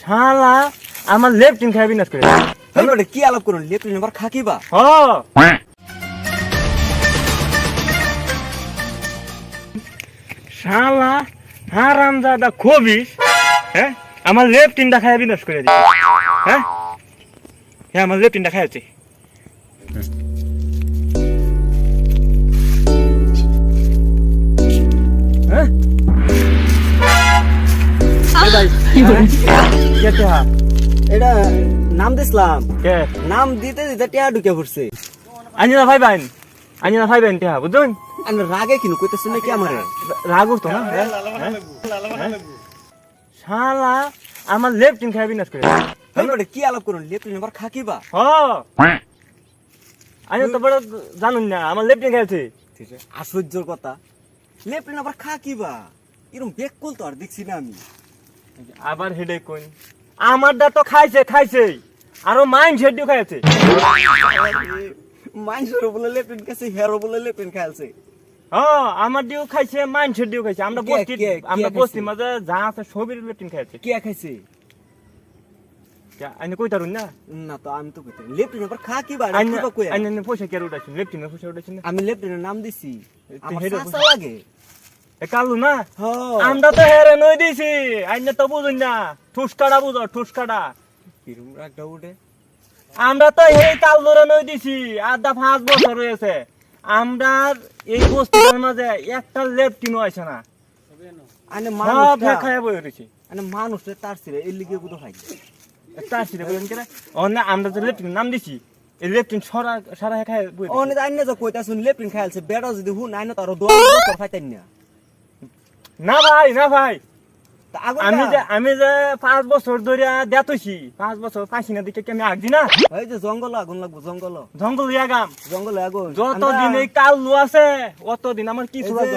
শালা আমার লেফটিন খাই বিনাশ করে। হেই কি আলাপ করুন? লেফটেন্ট আবার খাকিবা হ। শালা হারাম দাদা খবিস হ্যাঁ আমার লেফটিনটা খাই বিনাশ করে দিছে হ্যাঁ হ্যাঁ আমার খাইছে কে কে হা? এটা নাম দিছিলাম কে? নাম দিতে দিতে টিয়া ঢুকে পড়ছে। আঞ্জনা ভাই বাইন। আঞ্জনা ভাই বাইন টেহা বুঝুন আমি রাগে কিনু কইতেছ নাকি আমারে? রাগু তো না? হ্যাঁ? হ্যাঁ? শালা আমার লেফটিন খাই বিনাশ করে। বেটা কি আলাপ করুন? লেফটেন্ট আবার খাকিবা হ। আমি তো বড় জানুন না আমার লেফটিন খাইছে আশ্চর্যর কথা। লেফটেন্ট আবার খাকিবা এরকম বেক কল তো আর দেখছি না আমি। আবার হেডে কোন আমারটা তো খাইছে খাইছে। আরও মাইন্ড সেটিও খাইছে। মাইন্সের বলে লেফটেন্ট কাছে হেরো বলে লেফটেন্ট খাইছে। হ্যাঁ আমার দিও খাইছে মাইন্ড সেটিও খাইছে। আমরা বস্তি কে- কে আমরা খাইছে? বস্তির মাঝে যা আছে সবির লেফটিন খাইছে। কে খাইছে? আমি কই তারুন না? না তো আমি তো কইতে খাকিবা আইন কিবা কই আইন? পয়সা কে উঠাইছেন লেফটিনের পয়সা উঠাইছেন আমি লেফটেন্টের নাম দিছি। আমার লাগে। কালু না? আমরা তো হেরে নই দিছি। আইনে তো বুঝুন না। ঠুসকাটা বুঝো ঠুসকাটা আমরা তো এই নই দিছি। আধা পাঁচ বছর হয়েছে। আমরা এই বস্তিটার মাঝে একটা লেফটিনও আছে না। আনে সব মানুষটা খায় বই রয়েছে আনে মানুষটা তার ছিঁড়ে এর লিগে খাই তার সিরে বলেন কেন আমরা তো নাম দিছি এই লেফটিন সারা সারা খায় বই আইনে যে কইতা শুন লেফটেন্ট খাইছে বেড়া যদি হুন আইনে তার দোয়া খাইতেন না। না ভাই না ভাই। আমি যে আমি যে পাঁচ বছর ধরে দেতছি পাঁচ বছর পাইছি না দিকে কি আমি আগদি না। এই যে জঙ্গল আগুন লাগবো জঙ্গল। জঙ্গল জঙ্গল আগুন। যতদিন এই কাল আছে অতদিন আমার কিছু যে-